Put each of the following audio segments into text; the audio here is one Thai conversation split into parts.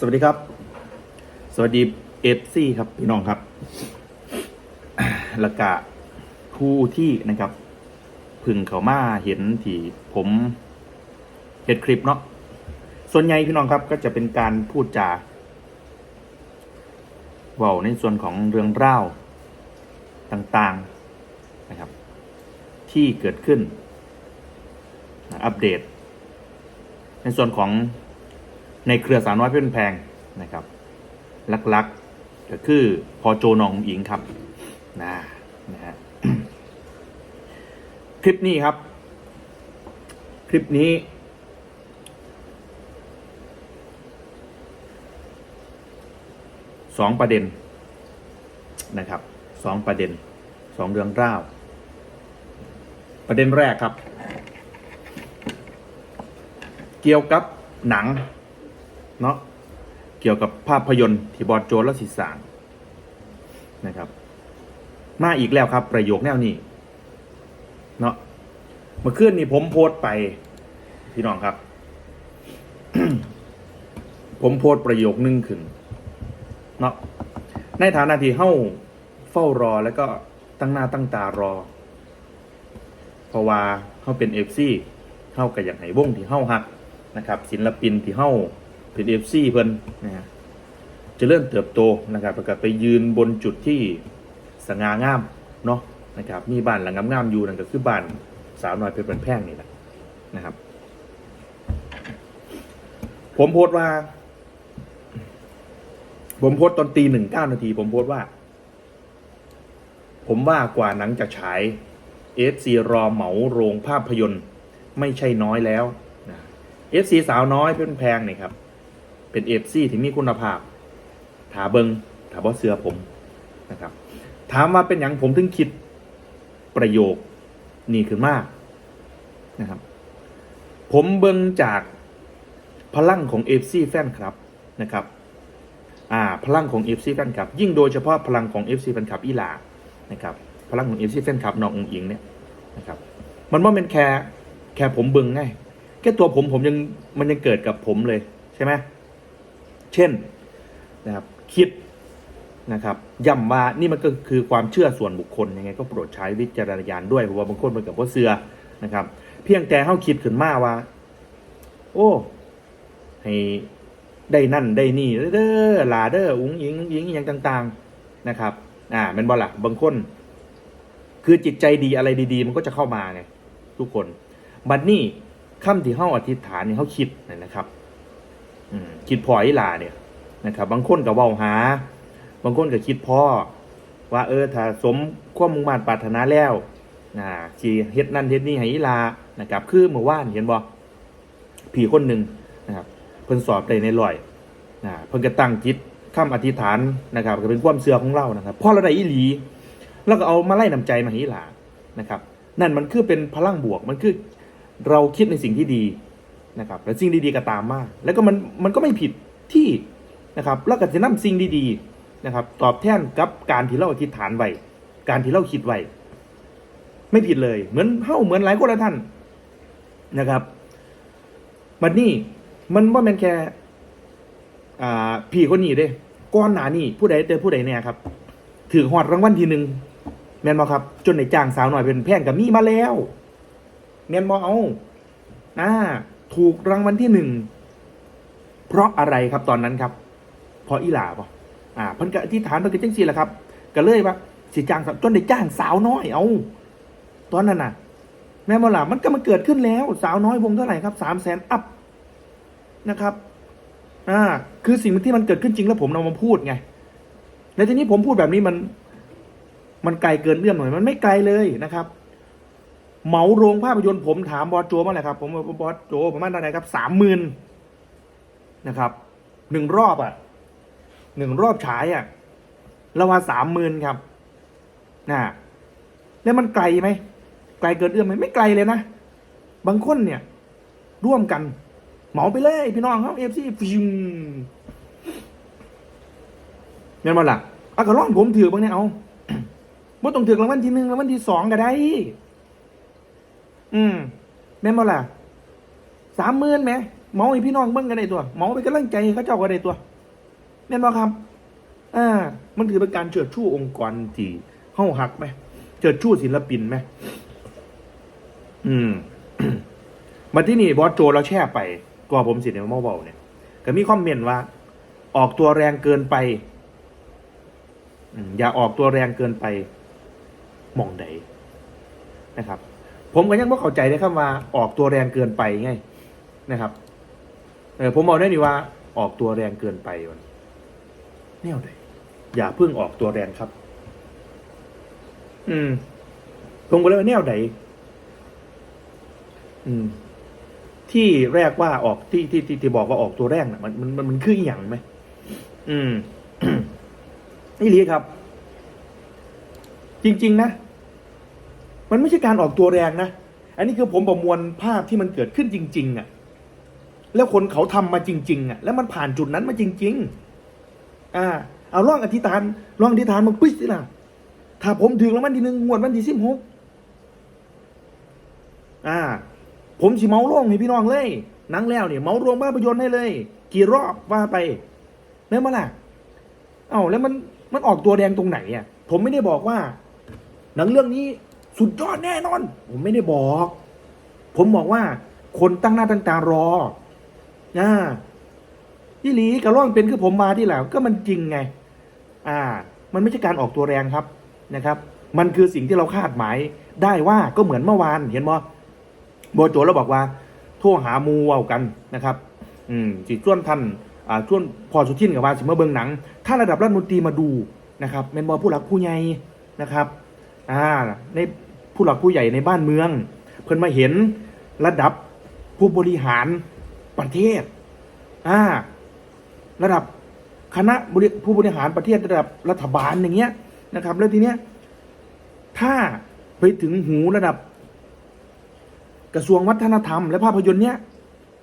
สวัสดีครับ สวัสดีเอฟซีครับพี่น้องครับล้วก็ผู้ที่นะครับ พึ่งเขามาเห็นที่ผมเห็นคลิปเนาะส่วนใหญ่พี่น้องครับก็จะเป็นการพูดจาเว้าในส่วนของเรื่องเล่าวต่างๆนะครับ ที่เกิดขึ้นอัปเดต ในส่วนของ ในเครือสาวน้อยเพื่อนแพงนะครับลักๆก็คือพอโจนองหญิงครับนะนะฮะคลิปนี้ครับ คลิปนี้ สองประเด็นนะครับสองประเด็นสองเรื่องเล่าว ประเด็นแรกครับ เกี่ยวกับหนัง เนาะเกี่ยวกับภาพยนตร์ที่บอดโจและสิสางนะครับ มาอีกแล้วครับ ประโยคแนวนี้เนาะเมื่อคืนนี้ผมโพสต์ไปพี่น้องครับ ผมโพสต์ประโยคนึงขึ้นเนาะในฐานะที่เฮ้าเฝ้ารอแล้วก็ตั้งหน้าตั้งตารอ เพราะว่าเขาเป็นเอฟซีเข้ากับอย่างไหนวงที่เฮ้าฮักนะครับ ศิลปินที่เฮ้า เป็นเอฟซีเพิ่นนะฮะจะเริ่มเติบโตนะครับแล้วก็ไปยืนบนจุดที่สง่างามเนาะนะครับมีบ้านหลังงามๆอยู่นั่นก็คือบ้านสาวน้อยเพชรบันแพงนี่แหละนะครับ ผมโพสต์ว่า ผมโพสต์ตอนตีหนึ่งเก้านาที ผมโพสต์ว่า ผมว่ากว่าหนังจะฉายเอฟซีรอเหมาโรงภาพยนตร์ ไม่ใช่น้อยแล้วเอฟซีสาวน้อยเพื่อนแพงนี่ครับ เป็นเอฟซีที่มีคุณภาพ ถาเบิงถาบอเสือผมนะครับ ถามว่าเป็นอย่างผมถึงคิดประโยคนี่ขึ้นมากนะครับ ผมเบิงจากพลังของเอฟซีแฟนคลับนะครับ อ่า พลังของ FC แฟนคลับ ยิ่งโดยเฉพาะพลังของ FC แฟนคลับอีหลานะครับ พลังของ FC แฟนคลับน้ององอิงเนี่ยนะครับ มันว่าเป็นแค่แค่ผมเบึงไงแค่ตัวผมผมยังมันยังเกิดกับผมเลยใช่ไหม เช่นนะครับคิดนะครับย้ำว่านี่มันก็คือความเชื่อส่วนบุคคลยังไงก็โปรดใช้วิจารณญาณด้วยเพราะว่าบางคนมันกับว่าเสือนะครับ เพียงแต่เข้าคิดขึ้นมาว่า โอ้ ให้ได้นั่นได้นี่เด้อลาเด้ออุ้งยิงอุ้งยิงอย่างต่าง ๆนะครับ อ่าเป็นบอลล่ะบางคน คือจิตใจดีอะไรดีๆ มันก็จะเข้ามาไงทุกคนบัดนี้ค่ำที่เฮาอธิษฐานเนี่ยเขาคิดนะครับ คิดพออีหลาเนี่ยนะครับ บางคนก็เว้าหา บางคนก็คิดพ่อ ว่าเออถ้าสมความมุ่งมั่นปรารถนาแล้วอ่าสิเฮ็ดนั่นเฮ็ดนี่ให้อีหลานะครับ คือเมื่อวานเห็นบ่ผีคนหนึ่งนะครับ เพิ่นสอบได้ในร้อยนะเพิ่นก็ตั้งจิตคำอธิษฐานนะครับ ก็เป็นความเชื่อของเรานะครับพอเราได้อีหลีแล้วก็เอามาไล่นำใจมาให้อีหลานะครับ นั่นมันคือเป็นพลังบวกมันคือเราคิดในสิ่งที่ดี นะครับและสิ่งดีๆก็ตามมาแล้วก็มันมันก็ไม่ผิดที่นะครับแล้วก็จะนำสิ่งดีๆนะครับ ตอบแทนกับการที่เราอธิษฐานไว้การที่เราคิดไว้ไม่ผิดเลย เหมือนเฮ้าเหมือนหลายคนละท่านนะครับบัดนี้มันว่าแมันแค่อ่าพี่คนนี้เด้ก้อนหนานี่ผู้ใดเจอผู้ใดเนี่ยครับ ถือหอดรางวัลทีหนึ่งแมนบอครับ จนในจ้างสาวหน่อยเป็นแพงกับมีมาแล้ว แมนบอเอาอ่า ถูกรางวัลที่หนึ่งเพราะอะไรครับตอนนั้นครับ เพราะอีหลาปะอ่าพันกอธิษฐานพันกจังสีแหละครับก็เลยว่าสิจ้างจนได้จ้างสาวน้อยเอา ตอนนั้นน่ะ แม่บอล่ะมันก็มาเกิดขึ้นแล้ว สาวน้อยวงเท่าไหร่ครับสามแสนอัพนะครับอ่าคือสิ่งที่มันเกิดขึ้นจริงแล้วผมนำมาพูดไงแล้วทีนี้ผมพูดแบบนี้มัน มันไกลเกินเรื่องหน่อย มันไม่ไกลเลยนะครับ เหมาโรงภาพยนตร์ผมถามบอสโจมาเลยครับ ผมบอสโจประมาณเท่าไหร่ครับสามหมื่นนะครับหนึ่งรอบอะหนึ่งรอบฉายอะเราว่าสามหมื่นครับนะแล้วมันไกลไหมไกลเกินเอื้อมไหมไม่ไกลเลยนะบางคนเนี่ย ร่วมกัน เหมาไปเลยพี่น้องเขาเอฟซีฟิมเงินมาหลักอะก็ร้องผมถือบางเนี่ยเอาบ่ต้องถือรางวัลที่หนึ่งรางวัลที่สองก็ได้ อืมแม่นบ่ล่ะสามหมื่นไหมเมาให้พี่น้องเบิ่งกันได้ตัวเมาไปนกำลังใจให้เขาเจ้าก็ได้ตัวแน่นบ่ครับอ่ามันถือเป็นการเชิดชูองค์กรที่เฮาหักไหมเชิดชูศิลปินไหมอืมมาที่นี่บอสโจเราแช่ไปก็ผมสิเนี่ยมาเบาเนี่ยก็มีคอมเมนต์ว่า ออกตัวแรงเกินไปอย่าออกตัวแรงเกินไปมองใดนะครับ ผมก็ยังไม่เข้าใจเลยครับว่าออกตัวแรงเกินไปไงนะครับเออผมบอกได้นี่ว่าออกตัวแรงเกินไปมันแนวใดอย่าเพิ่งออกตัวแรงครับ อืมผมก็เลยว่าแนวใดอืม ที่แรกว่าออกที่ที่ที่ที่บอกว่าออกตัวแรกน่ะมันมันมันมันคืออย่างไหมอืมนี่ลีครับ จริง ๆ นะ มันไม่ใช่การออกตัวแรงนะ อันนี้คือผมประมวลภาพที่มันเกิดขึ้นจริง ๆอะ แล้วคนเขาทำมาจริง ๆอะ แล้วมันผ่านจุดนั้นมาจริง ๆ อ่า เอาล่องอธิษฐานล่องอธิษฐานมันปิ๊สิล่ะ ถ้าผมถึงแล้ววันที่หนึ่งงวดวันที่สิบหกอ่า ผมสิเมาล่องให้พี่น้องเลยนังแล้วเนี่ยเมาโรงภาพยนตร์ให้เลย กี่รอบว่าไปแม่นมาล่ะ เอ้าแล้วมันมันออกตัวแดงตรงไหนอะ ผมไม่ได้บอกว่า หนังเรื่องนี้ สุดยอดแน่นอน ผมไม่ได้บอก ผมบอกว่า คนตั้งหน้าตั้งตารออ่าที่หลีกับร่องเป็นคือผมมาที่แล้วก็มันจริงไง อ่า มันไม่ใช่การออกตัวแรงครับนะครับ มันคือสิ่งที่เราคาดหมาย ได้ว่าก็เหมือนเมื่อวาน เห็นบ่โบโจเราบอกว่าโทรหาหมูเว้ากันนะครับ อืมจิตส่วนท่านอ่าส่วนพอสุทินกับว่าสิเมาเบิงหนัง ถ้าระดับรัฐมนตรีมาดูนะครับเป็นบอผู้หลักผู้ใหญ่นะครับ อ่า ใน ผู้หลักผู้ใหญ่ในบ้านเมือง เพิ่นมาเห็นระดับผู้บริหารประเทศอ่าระดับคณะผู้บริหารประเทศระดับรัฐบาลอย่างเงี้ยนะครับ แล้วทีเนี้ยถ้าไปถึงหูระดับ กระทรวงวัฒนธรรม และภาพยนตร์เนี้ย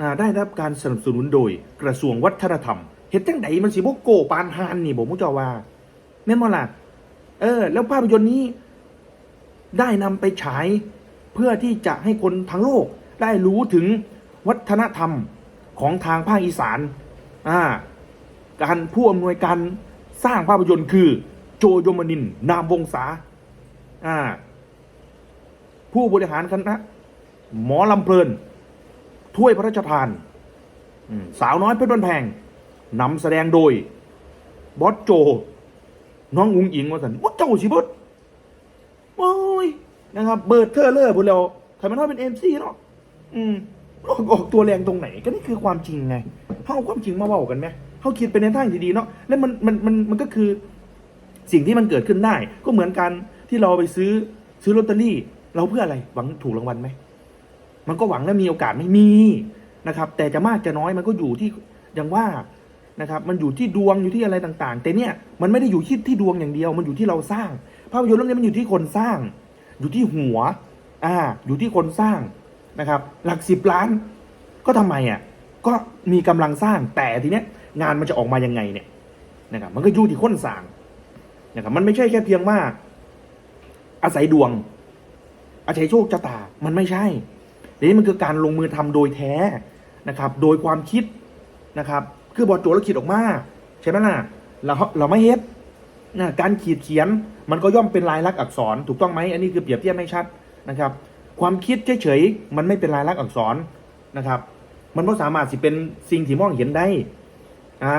อ่าได้รับการสนับสนุนโดยกระทรวงวัฒนธรรมเห็นจังไดมันสิบโกปานฮานนี่บอกมุจาว่าแม่นบ่ล่ะเออ แล้วภาพยนตร์นี้ ได้นำไปฉายเพื่อที่จะให้คนทั้งโลกได้รู้ถึงวัฒนธรรมของทางภาคอีสานอ่าการผู้อำนวยการสร้างภาพยนตร์คือโจโยมนิน นามวงศาอ่าผู้บริหารคณะหมอลำเพลิน ถ้วยพระราชทาน สาวน้อยเพชรบันแพงนำแสดงโดย บอสโจ น้องอุงอิงว่าสันว่าเจ้าสิบด นะครับเบิร์ดเทอร์เลอร์พวกเราทำไมต้องเป็นเอ็มซีเนาะอืมออกออกตัวแรงตรงไหนก็นี่คือความจริงไงเขาเอาความจริงมาเว้ากันไหมเขาคิดไปในทางที่ดีเนาะแล้วมันมันมันมันก็คือสิ่งที่มันเกิดขึ้นได้ ก็เหมือนกันที่เราไปซื้อซื้อลอตเตอรี่ เราเพื่ออะไรหวังถูกรางวัลไหมมันก็หวังและมีโอกาสไม่มีนะครับ แต่จะมากจะน้อยมันก็อยู่ที่อย่างว่านะครับ มันอยู่ที่ดวงอยู่ที่อะไรต่าง ๆ แต่เนี่ยมันไม่ได้อยู่ที่ที่ดวงอย่างเดียว มันอยู่ที่เราสร้างภาพยนตร์เรื่องนี้มันอยู่ที่คนสร้าง อยู่ที่หัว อ่า อยู่ที่คนสร้างนะครับ หลักสิบล้าน ก็ทำไมอะ ก็มีกำลังสร้างแต่ทีเนี้ยงานมันจะออกมายังไงเนี่ยนะครับ มันก็อยู่ที่คนสร้างนะครับ มันไม่ใช่แค่เพียงว่า อาศัยดวง อาศัยโชคชะตา มันไม่ใช่ทีนี้มันคือการลงมือทำโดยแท้นะครับ โดยความคิดนะครับ คือบอดโจแล้วคิดออกมา ใช่ไหมล่ะ เราเราไม่เฮ็ด นะการขีดเขียนมันก็ย่อมเป็นลายลักษณ์อักษร ถูกต้องไหมอันนี้คือเปรียบเทียบไม่ชัดนะครับ ความคิดเฉยๆมันไม่เป็นลายลักษณ์อักษรนะครับ มันก็สามารถสิเป็นสิ่งที่มองเห็นได้อ่า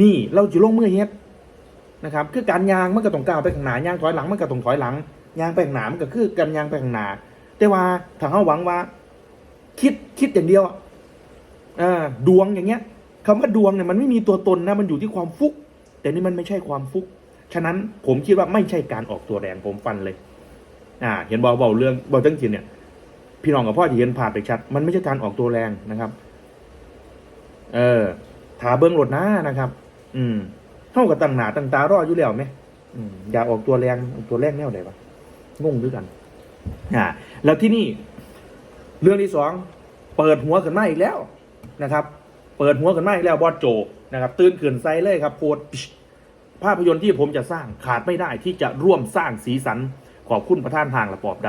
นี่เราจะลงมือเฮ็ดนะครับคือการยางมันก็ต้องก้าวไปข้างหน้ายางถอยหลังมันก็ต้องถอยหลังยางไปข้างหน้ามันก็คือการยางไปข้างหน้าแต่ว่าถ้าเขาหวังว่า คิดคิดอย่างเดียวอะอ่าดวงอย่างเงี้ยคำว่าดวงเนี่ยมันไม่มีตัวตนนะมันอยู่ที่ความฟุก แต่นี่มันไม่ใช่ความฟุก ฉะนั้นผมคิดว่าไม่ใช่การออกตัวแรงผมฟันเลย อ่า เห็นบอกเบาเรื่องเบาจังจินเนี่ย พี่น้องกับพ่อที่เห็นผ่านไปชัด มันไม่ใช่การออกตัวแรงนะครับ เออถาเบิ้งรถหน้านะครับ อืมเท่ากับตั้งหนาตั้งตารออยู่แล้วไหมอืมอย่าออกตัวแรงออตัวแรงแนวไหนวะงงด้วยกัน อ่า แล้วที่นี่เรื่องที่สองเปิดหัวขึ้นมาอีกแล้วนะครับ เปิดหัวขึ้นมาอีกแล้วบอสโจนะครับ ตื่นเขึ้นไซเลยครับโพด ภาพยนตร์ที่ผมจะสร้างขาดไม่ได้ที่จะร่วมสร้างสีสันขอบคุณประธานทางละปอบด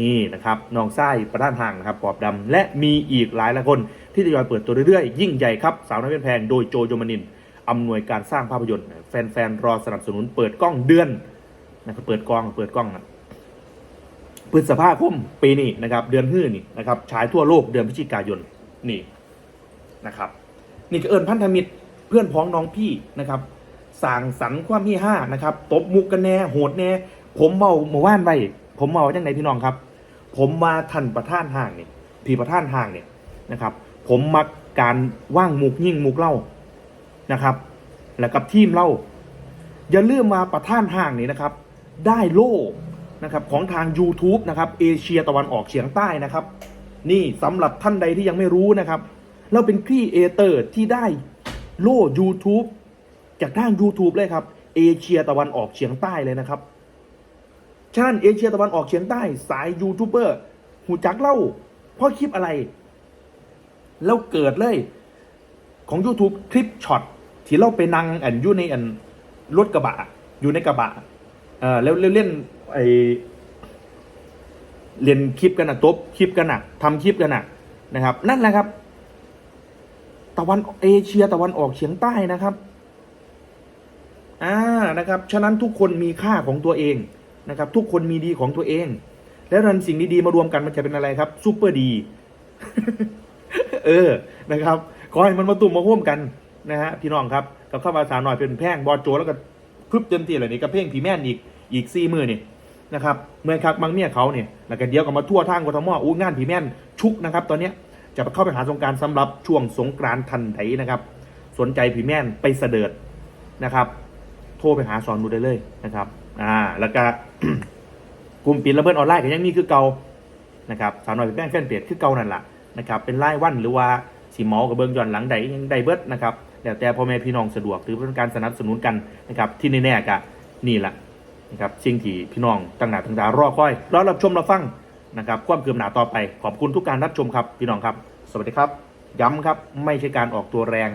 นี่นะครับน้องไส้ประธานห่างนะครับปอบดำและมีอีกหลายหลายคนที่ทยอยเปิดตัวเรื่อยๆ ยิ่งใหญ่ครับสาวน้อยเป็นแพงโดยโจโยมานินอำนวยการสร้างภาพยนตร์ แฟนๆรอสนับสนุนเปิดกล้องเดือนนะครับเปิดกล้องเปิดกล้องนะพฤษภาคมปีนี้นะครับ เดือนฮื้อนี่นะครับฉายทั่วโลกเดือนพฤศจิกายนนี่นะครับ นี่ก็เอิญพันธมิตรเพื่อนพ้องน้องพี่นะครับ สั่งสรรค์ความมีห้านะครับตบมุกกันแน่โหดแน่ผมเมาเมื่อวานไปผมเมาจังไหนพี่น้องครับ ผมมาทันประท่านห่างเนี่ยพี่ประท่านห่างเนี่ยนะครับ ผมมักการว่างมุกยิ่งมุกเล่านะครับ แล้วกับทีมเล่าอย่าลืมมาประท่านห่างนี่นะครับ ได้โล่นะครับของทาง YouTube นะครับเอเชียตะวันออกเฉียงใต้นะครับ นี่สำหรับท่านใดที่ยังไม่รู้นะครับ เราเป็นครีเอเตอร์ที่ได้โล่ YouTube จากด้าน YouTube เลยครับ เอเชียตะวันออกเฉียงใต้เลยนะครับฉะนั้นเอเชียตะวันออกเฉียงใต้สายยูทูบเบอร์หูจักเล่าเพราะคลิปอะไร แล้วเกิดเลย ของ YouTube คลิปช็อตที่เราไปนั่งอันอยู่ในอันรถกระบะ อยู่ในกระบะเออแล้วแล้วเล่นไอเรียนคลิปกันอะตบคลิปกันอะทำคลิปกันอะนะครับ นั่นแหละครับ ตะวันเอเชียตะวันออกเฉียงใต้นะครับ อ่านะครับฉะนั้นทุกคนมีค่าของตัวเองนะครับ ทุกคนมีดีของตัวเอง แล้วนันสิ่งดีๆมารวมกันมันจะเป็นอะไรครับซูเปอร์ดี เออนะครับขอให้มันมาตุ่มมาห่วมกันนะฮะพี่น้องครับกับข้าวาษาหน่อยเป็นแพ่งบอลโจแล้วก็พึบเต็มที่เลยนี่กับเพลงผีแม่นอีกอีกซี่มือนี่นะครับเมื่อคักบางเมียเขาเนี่ยแล้วก็เดียวกับมาทั่วทางกทมอู้งานผีแม่นชุกนะครับ ตอนเนี้ยจะเข้าไปหาสงการสำหรับช่วงสงกรานต์ทันไถนะครับ สนใจผีแม่นไปเสด็จนะครับ โทรไปหาสอนดูได้เลยนะครับ อ่า แล้วก็กลุ่มปิดระเบิดออนไลน์ก็ยังมีคือเก่านะครับสาวน้อยเป็นแป้งแฟนเพจคือเก่านั่นแหละนะครับ เป็นไล่วันหรือว่าสีเมากับเบิงย้อนหลังใดยังใดเบิดนะครับแล้วแต่พ่อแม่พี่น้องสะดวกหรือเป็นการสนับสนุนกันนะครับ ที่แน่ๆกะนี่แหละนะครับสิ่งที่พี่น้องตั้งหนาตั้งตารอคอยรอรับชมรับฟังนะครับความเกือมหนาต่อไป ขอบคุณทุกการรับชมครับพี่น้องครับ สวัสดีครับ ย้ำครับไม่ใช่การออกตัวแรง